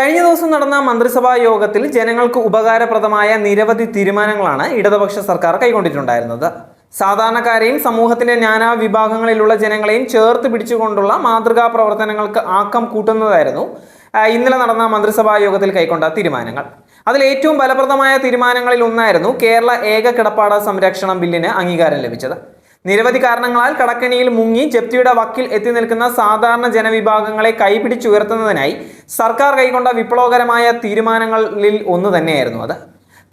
കഴിഞ്ഞ ദിവസം നടന്ന മന്ത്രിസഭാ യോഗത്തിൽ ജനങ്ങൾക്ക് ഉപകാരപ്രദമായ നിരവധി തീരുമാനങ്ങളാണ് ഇടതുപക്ഷ സർക്കാർ കൈക്കൊണ്ടിട്ടുണ്ടായിരുന്നത്. സാധാരണക്കാരെയും സമൂഹത്തിന്റെ നാനാ വിഭാഗങ്ങളിലുള്ള ജനങ്ങളെയും ചേർത്ത് പിടിച്ചുകൊണ്ടുള്ള മാതൃകാ പ്രവർത്തനങ്ങൾക്ക് ആക്കം കൂട്ടുന്നതായിരുന്നു ഇന്നലെ നടന്ന മന്ത്രിസഭാ യോഗത്തിൽ കൈക്കൊണ്ട തീരുമാനങ്ങൾ. അതിൽ ഏറ്റവും ഫലപ്രദമായ തീരുമാനങ്ങളിൽ ഒന്നായിരുന്നു കേരള ഏക കിടപ്പാട സംരക്ഷണ ബില്ലിന് അംഗീകാരം ലഭിച്ചത്. നിരവധി കാരണങ്ങളാൽ കടക്കണിയിൽ മുങ്ങി ജപ്തിയുടെ വക്കിൽ എത്തി നിൽക്കുന്ന സാധാരണ ജനവിഭാഗങ്ങളെ കൈപിടിച്ചുയർത്തുന്നതിനായി സർക്കാർ കൈക്കൊണ്ട വിപ്ലവകരമായ തീരുമാനങ്ങളിൽ ഒന്ന് തന്നെയായിരുന്നു അത്.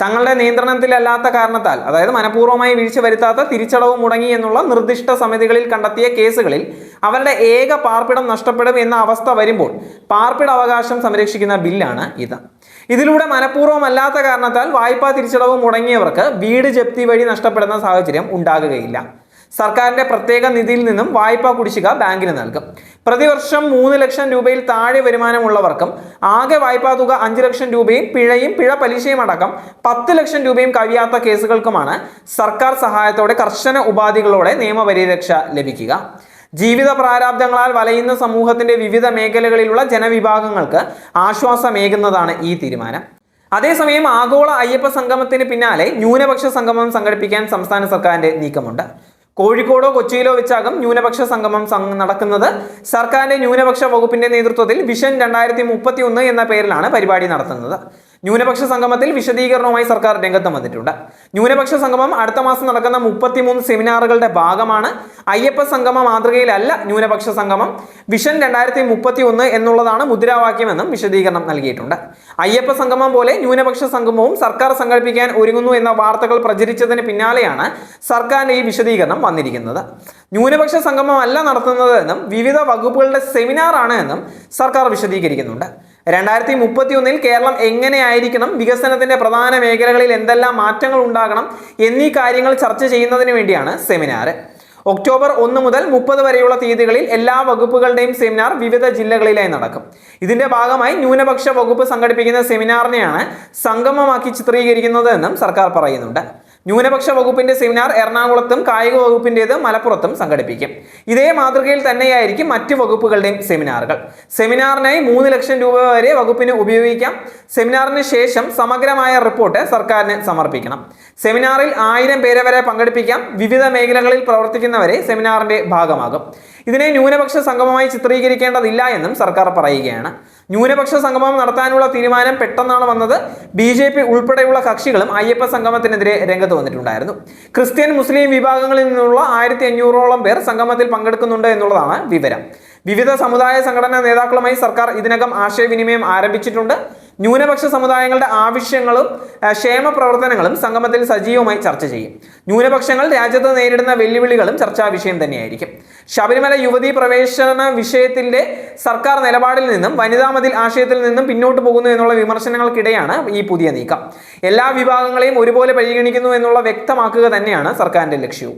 തങ്ങളുടെ നിയന്ത്രണത്തിലല്ലാത്ത കാരണത്താൽ അതായത് മനഃപൂർവമായി വീഴ്ച വരുത്താത്ത തിരിച്ചടവ് മുടങ്ങി എന്നുള്ള നിർദ്ദിഷ്ട സമിതികളിൽ കണ്ടെത്തിയ കേസുകളിൽ അവരുടെ ഏക പാർപ്പിടം നഷ്ടപ്പെടും എന്ന അവസ്ഥ വരുമ്പോൾ പാർപ്പിട അവകാശം സംരക്ഷിക്കുന്ന ബില്ലാണ് ഇത്. ഇതിലൂടെ മനഃപൂർവമല്ലാത്ത കാരണത്താൽ വായ്പാ തിരിച്ചടവ് മുടങ്ങിയവർക്ക് വീട് ജപ്തി വഴി നഷ്ടപ്പെടുന്ന സാഹചര്യം ഉണ്ടാകുകയില്ല. സർക്കാരിന്റെ പ്രത്യേക നിധിയിൽ നിന്നും വായ്പാ കുടിശ്ശിക ബാങ്കിന് നൽകും. പ്രതിവർഷം മൂന്ന് ലക്ഷം രൂപയിൽ താഴെ വരുമാനമുള്ളവർക്കും ആകെ വായ്പാ തുക അഞ്ച് ലക്ഷം രൂപയും പിഴയും പിഴ പലിശയും അടക്കം പത്ത് ലക്ഷം രൂപയും കഴിയാത്ത കേസുകൾക്കുമാണ് സർക്കാർ സഹായത്തോടെ കർശന ഉപാധികളോടെ നിയമപരിരക്ഷ ലഭിക്കുക. ജീവിത പ്രാരാബ്ദങ്ങളാൽ വലയുന്ന സമൂഹത്തിന്റെ വിവിധ മേഖലകളിലുള്ള ജനവിഭാഗങ്ങൾക്ക് ആശ്വാസമേകുന്നതാണ് ഈ തീരുമാനം. അതേസമയം ആഗോള അയ്യപ്പ സംഗമത്തിന് പിന്നാലെ ന്യൂനപക്ഷ സംഗമം സംഘടിപ്പിക്കാൻ സംസ്ഥാന സർക്കാരിന്റെ നീക്കമുണ്ട്. കോഴിക്കോടോ കൊച്ചിയിലോ വെച്ചാകും ന്യൂനപക്ഷ സംഗമം നടക്കുന്നത്. സർക്കാരിന്റെ ന്യൂനപക്ഷ വകുപ്പിന്റെ നേതൃത്വത്തിൽ വിഷൻ രണ്ടായിരത്തി എന്ന പേരിലാണ് പരിപാടി നടത്തുന്നത്. ന്യൂനപക്ഷ സംഗമത്തിൽ വിശദീകരണവുമായി സർക്കാർ രംഗത്ത് വന്നിട്ടുണ്ട്. ന്യൂനപക്ഷ സംഗമം അടുത്ത മാസം നടക്കുന്ന മുപ്പത്തിമൂന്ന് സെമിനാറുകളുടെ ഭാഗമാണ്. അയ്യപ്പ സംഗമ മാതൃകയിലല്ല ന്യൂനപക്ഷ സംഗമം. വിഷൻ രണ്ടായിരത്തി മുപ്പത്തി ഒന്ന് എന്നുള്ളതാണ് മുദ്രാവാക്യമെന്നും വിശദീകരണം നൽകിയിട്ടുണ്ട്. അയ്യപ്പ സംഗമം പോലെ ന്യൂനപക്ഷ സംഗമവും സർക്കാർ സംഘടിപ്പിക്കാൻ ഒരുങ്ങുന്നു എന്ന വാർത്തകൾ പ്രചരിച്ചതിന് പിന്നാലെയാണ് സർക്കാരിന്റെ ഈ വിശദീകരണം വന്നിരിക്കുന്നത്. ന്യൂനപക്ഷ സംഗമം അല്ല നടത്തുന്നത് എന്നും വിവിധ വകുപ്പുകളുടെ സെമിനാറാണ് എന്നും സർക്കാർ വിശദീകരിക്കുന്നുണ്ട്. രണ്ടായിരത്തി മുപ്പത്തി ഒന്നിൽ കേരളം എങ്ങനെയായിരിക്കണം? വികസനത്തിന്റെ പ്രധാന മേഖലകളിൽ എന്തെല്ലാം മാറ്റങ്ങൾ ഉണ്ടാകണം? എന്നീ കാര്യങ്ങൾ ചർച്ച ചെയ്യുന്നതിന് വേണ്ടിയാണ് സെമിനാർ ഒക്ടോബർ ഒന്ന് മുതൽ മുപ്പത് വരെയുള്ള തീയതികളിൽ എല്ലാ വകുപ്പുകളുടെയും സെമിനാർ വിവിധ ജില്ലകളിലായി നടക്കും. ഇതിന്റെ ഭാഗമായി ന്യൂനപക്ഷ വകുപ്പ് സംഘടിപ്പിക്കുന്ന സെമിനാറിനെയാണ് സംഗമമാക്കി ചിത്രീകരിക്കുന്നത് എന്നും സർക്കാർ പറയുന്നുണ്ട്. ന്യൂനപക്ഷ വകുപ്പിന്റെ സെമിനാർ എറണാകുളത്തും കായിക വകുപ്പിന്റേത് മലപ്പുറത്തും സംഘടിപ്പിക്കും. ഇതേ മാതൃകയിൽ തന്നെയായിരിക്കും മറ്റ് വകുപ്പുകളുടെയും സെമിനാറുകൾ. സെമിനാറിനായി മൂന്ന് ലക്ഷം രൂപ വരെ വകുപ്പിന് ഉപയോഗിക്കാം. സെമിനാറിന് ശേഷം സമഗ്രമായ റിപ്പോർട്ട് സർക്കാരിന് സമർപ്പിക്കണം. സെമിനാറിൽ ആയിരം പേരെ വരെ പങ്കെടുപ്പിക്കാം. വിവിധ മേഖലകളിൽ പ്രവർത്തിക്കുന്നവരെ സെമിനാറിന്റെ ഭാഗമാകും. ഇതിനെ ന്യൂനപക്ഷ സംഗമമായി ചിത്രീകരിക്കേണ്ടതില്ല എന്നും സർക്കാർ പറയുകയാണ്. ന്യൂനപക്ഷ സംഗമം നടത്താനുള്ള തീരുമാനം പെട്ടെന്നാണ് വന്നത്. ബി ജെ പി ഉൾപ്പെടെയുള്ള കക്ഷികളും അയ്യപ്പ സംഗമത്തിനെതിരെ രംഗത്ത് വന്നിട്ടുണ്ടായിരുന്നു. ക്രിസ്ത്യൻ മുസ്ലിം വിഭാഗങ്ങളിൽ നിന്നുള്ള ആയിരത്തി അഞ്ഞൂറോളം പേർ സംഗമത്തിൽ പങ്കെടുക്കുന്നുണ്ട് എന്നുള്ളതാണ് വിവരം. വിവിധ സമുദായ സംഘടനാ നേതാക്കളുമായി സർക്കാർ ഇതിനകം ആശയവിനിമയം ആരംഭിച്ചിട്ടുണ്ട്. ന്യൂനപക്ഷ സമുദായങ്ങളുടെ ആവശ്യങ്ങളും ക്ഷേമ പ്രവർത്തനങ്ങളും സംഗമത്തിൽ സജീവമായി ചർച്ച ചെയ്യും. ന്യൂനപക്ഷങ്ങൾ രാജ്യത്ത് നേരിടുന്ന വെല്ലുവിളികളും ചർച്ചാ വിഷയം തന്നെയായിരിക്കും. ശബരിമല യുവതി പ്രവേശന വിഷയത്തിന്റെ സർക്കാർ നിലപാടിൽ നിന്നും വനിതാ മതിൽ ആശയത്തിൽ നിന്നും പിന്നോട്ട് പോകുന്നു എന്നുള്ള വിമർശനങ്ങൾക്കിടെയാണ് ഈ പുതിയ നീക്കം. എല്ലാ വിഭാഗങ്ങളെയും ഒരുപോലെ പരിഗണിക്കുന്നു എന്നുള്ള വ്യക്തമാക്കുക തന്നെയാണ് സർക്കാരിന്റെ ലക്ഷ്യവും.